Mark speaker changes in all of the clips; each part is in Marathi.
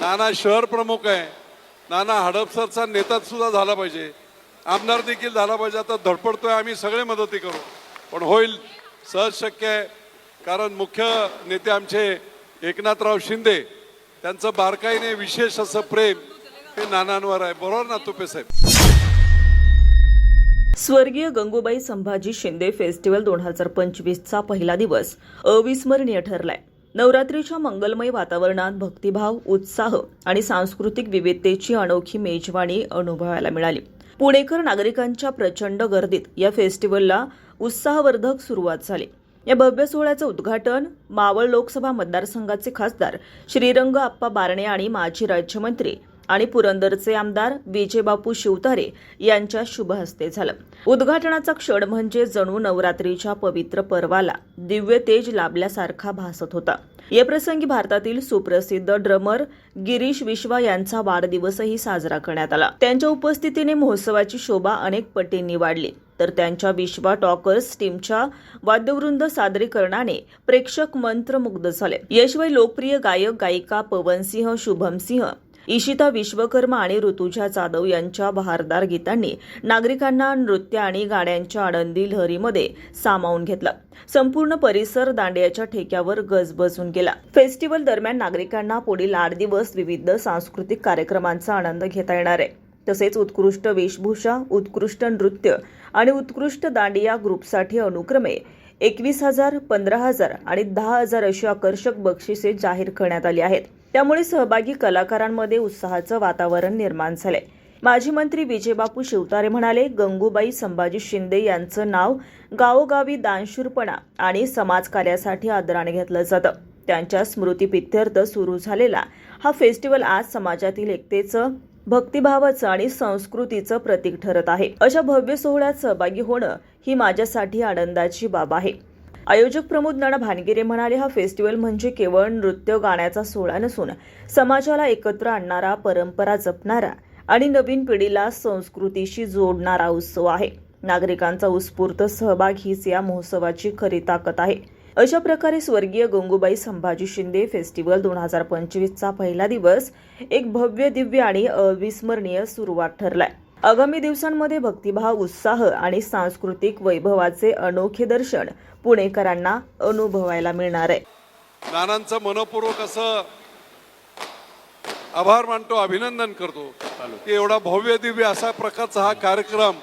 Speaker 1: नाना शहर प्रमुख आहे. नाना हडपसरचा नेता सुद्धा झाला पाहिजे. आमदार देखील झाला पाहिजे. आता धडपडतोय आम्ही सगळे मदती करू. पण होईल सहज शक्य आहे. कारण मुख्य नेते आमचे एकनाथराव शिंदे त्यांचं बारकाईने विशेष असं प्रेम हे नानांवर आहे. बरोबर ना तुपे साहेब?
Speaker 2: स्वर्गीय गंगूबाई संभाजी शिंदे फेस्टिवल दोन हजार पंचवीसचा पहिला दिवस अविस्मरणीय ठरलाय. नवरात्रीच्या मंगलमय वातावरणात भक्तिभाव उत्साह आणि सांस्कृतिक विविधतेची अनोखी मेजवाणी अनुभवायला मिळाली. पुणेकर नागरिकांच्या प्रचंड गर्दीत या फेस्टिवलला उत्साहवर्धक सुरुवात झाली. या भव्य सोहळ्याचं उद्घाटन मावळ लोकसभा मतदारसंघाचे खासदार श्रीरंग आप्पा बारणे आणि माजी राज्यमंत्री आणि पुरंदरचे आमदार विजयबापू शिवतारे यांच्या शुभ हस्ते झालं. उद्घाटनाचा क्षण म्हणजे जणू नवरात्रीच्या पवित्र पर्वाला दिव्य तेज लाभल्यासारखा भासत होता. या प्रसंगी भारतातील सुप्रसिद्ध ड्रमर गिरीश विश्वा यांचा वाढदिवसही साजरा करण्यात आला. त्यांच्या उपस्थितीने महोत्सवाची शोभा अनेक पटींनी वाढली. तर त्यांच्या विश्वा टॉकर्स टीमच्या वाद्यवृंद सादरीकरणाने प्रेक्षक मंत्रमुग्ध झाले. याशिवाय लोकप्रिय गायक गायिका पवनसिंह शुभमसिंह इशिता विश्वकर्मा आणि ऋतुजा जाधव यांच्या बहारदार गीतांनी नागरिकांना नृत्य आणि गाण्यांच्या आनंदी लहरीमध्ये सामावून घेतलं. संपूर्ण परिसर दांडियाच्या ठेक्यावर गजबजून गेला. फेस्टिवल दरम्यान नागरिकांना पुढील आठ दिवस विविध सांस्कृतिक कार्यक्रमांचा आनंद घेता येणार आहे. तसेच उत्कृष्ट वेशभूषा उत्कृष्ट नृत्य आणि उत्कृष्ट दांडिया ग्रुपसाठी अनुक्रमे एकवीस हजार पंधरा हजार आणि दहा हजार अशी आकर्षक बक्षिसे जाहीर करण्यात आली आहेत. त्यामुळे सहभागी कलाकारांमध्ये उत्साहाचं वातावरण निर्माण झालंय. माजी मंत्री विजयबापू शिवतारे म्हणाले गंगूबाई संभाजी शिंदे यांचं नाव गावोगावी दानशूरपणा आणि समाजकार्यासाठी आदराने घेतलं जातं. त्यांच्या स्मृतीपित्यर्थ सुरू झालेला हा फेस्टिवल आज समाजातील एकतेचं भक्तिभावाचं आणि संस्कृतीचं प्रतीक ठरत आहे. अशा भव्य सोहळ्यात सहभागी होणं ही माझ्यासाठी आनंदाची बाब आहे. आयोजक प्रमोद नाना भानगिरे म्हणाले हा फेस्टिवल म्हणजे केवळ नृत्य गाण्याचा सोहळा नसून समाजाला एकत्र आणणारा परंपरा जपणारा आणि नवीन पिढीला संस्कृतीशी जोडणारा उत्सव आहे. नागरिकांचा उत्स्फूर्त सहभाग हीच या महोत्सवाची खरी ताकद आहे. अशा प्रकारे स्वर्गीय गंगूबाई संभाजी शिंदे फेस्टिवल दोन हजार पंचवीसचा पहिला दिवस एक भव्य दिव्य आणि अविस्मरणीय सुरुवात ठरलाय. आगामी दिवसांमध्ये भक्तिभाव उत्साह आणि सांस्कृतिक वैभवाचे अनोखे दर्शन पुणेकरांना अनुभवायला मिळणार आहे.
Speaker 1: नानांचं मनपूर्वक असं आभार मानतो अभिनंदन करतो. की एवढा भव्य दिव्य असा प्रकारचा हा कार्यक्रम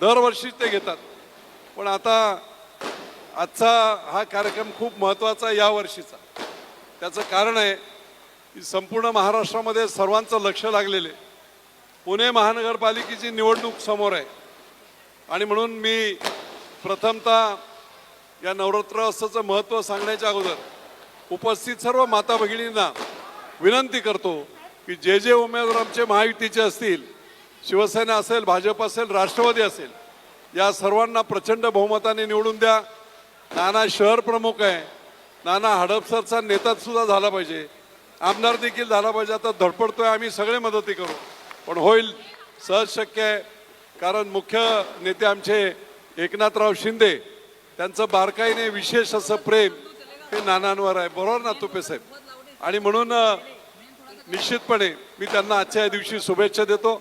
Speaker 1: दरवर्षी ते घेतात. पण आता आजचा हा कार्यक्रम खूप महत्त्वाचा आहे या वर्षीचा. त्याचं कारण आहे की संपूर्ण महाराष्ट्रामध्ये सर्वांचं लक्ष लागलेलं आहे. पुणे महानगरपालिकेची निवडणूक समोर आहे. आणि म्हणून मी प्रथमतः या नवरात्रोत्सवाचं महत्त्व सांगण्याच्या अगोदर उपस्थित सर्व माता भगिनींना विनंती करतो की जे जे उमेदवार आमचे महायुतीचे असतील शिवसेना असेल भाजप असेल राष्ट्रवादी असेल या सर्वांना प्रचंड बहुमताने निवडून द्या. नाना शहर प्रमुख आहे. नाना हडपसरचा नेतासुद्धा झाला पाहिजे. आमदार देखील झाला पाहिजे. आता धडपडतोय आम्ही सगळे मदती करू. पण होईल सहज शक्य आहे. कारण मुख्य नेते आमचे एकनाथराव शिंदे त्यांचं बारकाईने विशेष असं प्रेम हे नानांवर आहे. बरोबर ना तुपे साहेब? आणि म्हणून निश्चितपणे मी त्यांना आजच्या या दिवशी शुभेच्छा देतो.